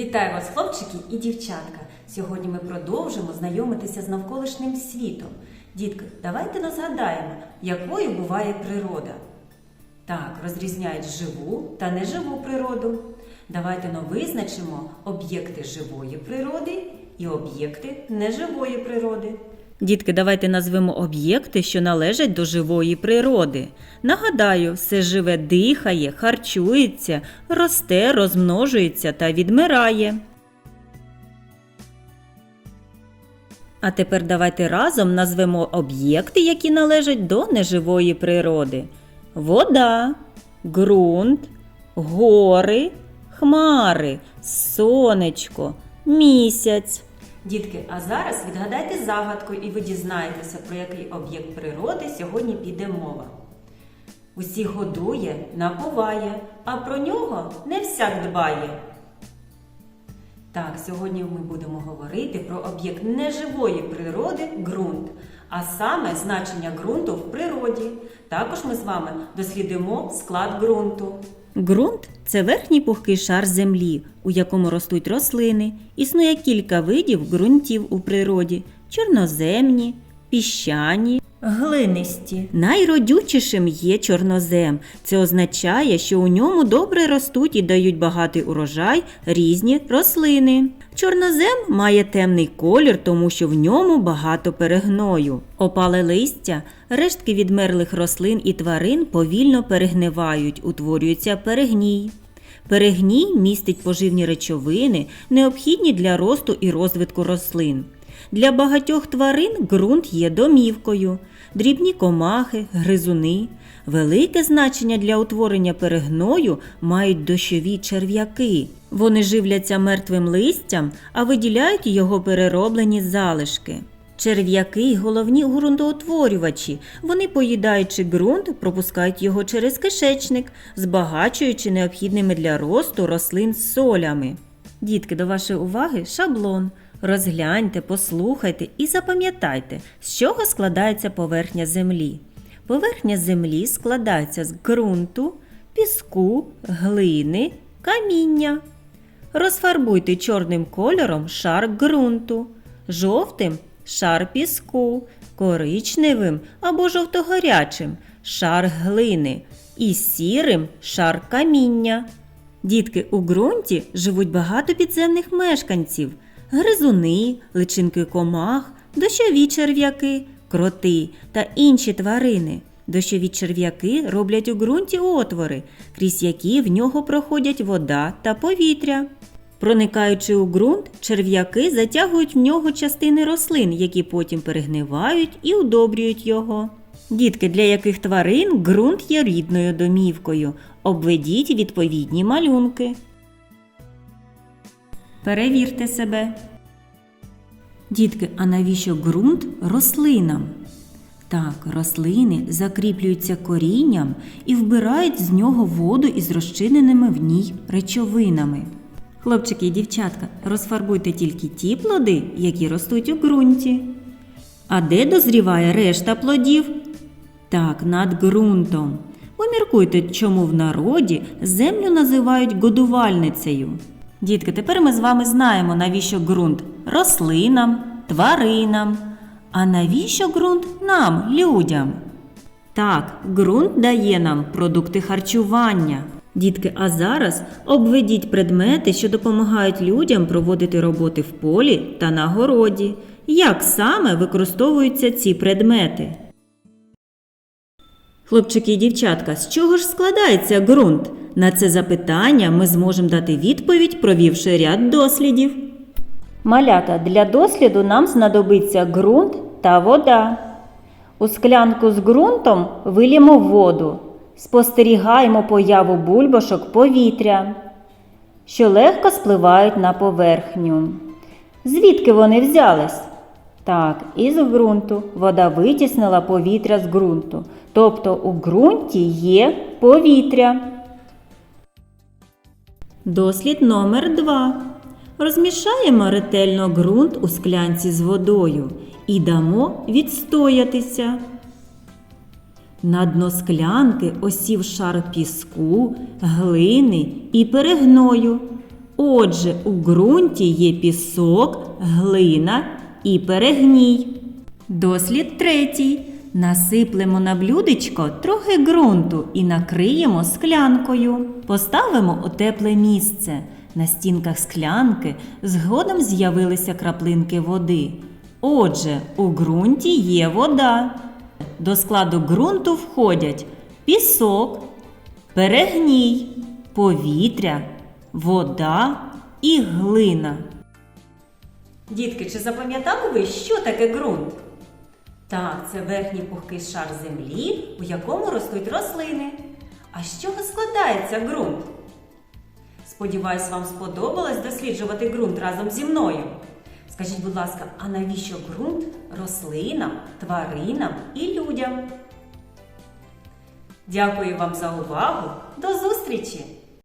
Вітаю вас, хлопчики і дівчатка! Сьогодні ми продовжимо знайомитися з навколишнім світом. Дітки, давайте нас якою буває природа. Так, розрізняють живу та неживу природу. Давайте но визначимо об'єкти живої природи і об'єкти неживої природи. Дітки, давайте назвемо об'єкти, що належать до живої природи. Нагадаю, все живе дихає, харчується, росте, розмножується та відмирає. А тепер давайте разом назвемо об'єкти, які належать до неживої природи: вода, ґрунт, гори, хмари, сонечко, місяць. Дітки, а зараз відгадайте загадку і ви дізнаєтеся, про який об'єкт природи сьогодні піде мова. Усіх годує, напуває, а про нього не всяк дбає. Так, сьогодні ми будемо говорити про об'єкт неживої природи ґрунт, а саме значення ґрунту в природі. Також ми з вами дослідимо склад ґрунту. Ґрунт це верхній пухкий шар землі, у якому ростуть рослини. Існує кілька видів ґрунтів у природі: чорноземні, піщані, глинисті. Найродючішим є чорнозем. Це означає, що у ньому добре ростуть і дають багатий урожай різні рослини. Чорнозем має темний колір, тому що в ньому багато перегною. Опале листя, рештки відмерлих рослин і тварин повільно перегнивають, утворюється перегній. Перегній містить поживні речовини, необхідні для росту і розвитку рослин. Для багатьох тварин ґрунт є домівкою, дрібні комахи, гризуни. Велике значення для утворення перегною мають дощові черв'яки. Вони живляться мертвим листям, а виділяють його перероблені залишки. Черв'яки головні ґрунтоутворювачі. Вони, поїдаючи ґрунт, пропускають його через кишечник, збагачуючи необхідними для росту рослин солями. Дітки, до вашої уваги шаблон. Розгляньте, послухайте і запам'ятайте, з чого складається поверхня землі. Поверхня землі складається з ґрунту, піску, глини, каміння. Розфарбуйте чорним кольором шар ґрунту, жовтим шар піску, коричневим або жовтогорячим шар глини і сірим шар каміння. Дітки, у ґрунті живуть багато підземних мешканців: гризуни, личинки комах, дощові черв'яки, кроти та інші тварини. Дощові черв'яки роблять у ґрунті отвори, крізь які в нього проходять вода та повітря. Проникаючи у ґрунт, черв'яки затягують в нього частини рослин, які потім перегнивають і удобрюють його. Дітки, для яких тварин ґрунт є рідною домівкою. Обведіть відповідні малюнки. Перевірте себе. Дітки, а навіщо ґрунт рослинам? Так, рослини закріплюються корінням і вбирають з нього воду із розчиненими в ній речовинами. Хлопчики і дівчатка, розфарбуйте тільки ті плоди, які ростуть у ґрунті. А де дозріває решта плодів? Так, над ґрунтом. Поміркуйте, чому в народі землю називають годувальницею. Дітки, тепер ми з вами знаємо, навіщо ґрунт рослинам, тваринам. А навіщо ґрунт нам, людям? Так, ґрунт дає нам продукти харчування. Дітки, а зараз обведіть предмети, що допомагають людям проводити роботи в полі та на городі. Як саме використовуються ці предмети? Хлопчики і дівчатка, з чого ж складається ґрунт? На це запитання ми зможемо дати відповідь, провівши ряд дослідів. Малята, для досліду нам знадобиться ґрунт та вода. У склянку з ґрунтом вилімо воду. Спостерігаємо появу бульбашок повітря, що легко спливають на поверхню. Звідки вони взялись? Так, із ґрунту вода витіснила повітря з ґрунту. Тобто у ґрунті є повітря. Дослід номер 2. Розмішаємо ретельно ґрунт у склянці з водою і дамо відстоятися. На дно склянки осів шар піску, глини і перегною. Отже, у ґрунті є пісок, глина і перегній. Дослід третій. Насиплемо на блюдечко трохи ґрунту і накриємо склянкою. Поставимо у тепле місце. На стінках склянки згодом з'явилися краплинки води. Отже, у ґрунті є вода. До складу ґрунту входять пісок, перегній, повітря, вода і глина. Дітки, чи запам'ятали ви, що таке ґрунт? Так, це верхній пухкий шар землі, у якому ростуть рослини. А з чого складається ґрунт? Сподіваюсь, вам сподобалось досліджувати ґрунт разом зі мною. Скажіть, будь ласка, а навіщо ґрунт рослинам, тваринам і людям? Дякую вам за увагу. До зустрічі!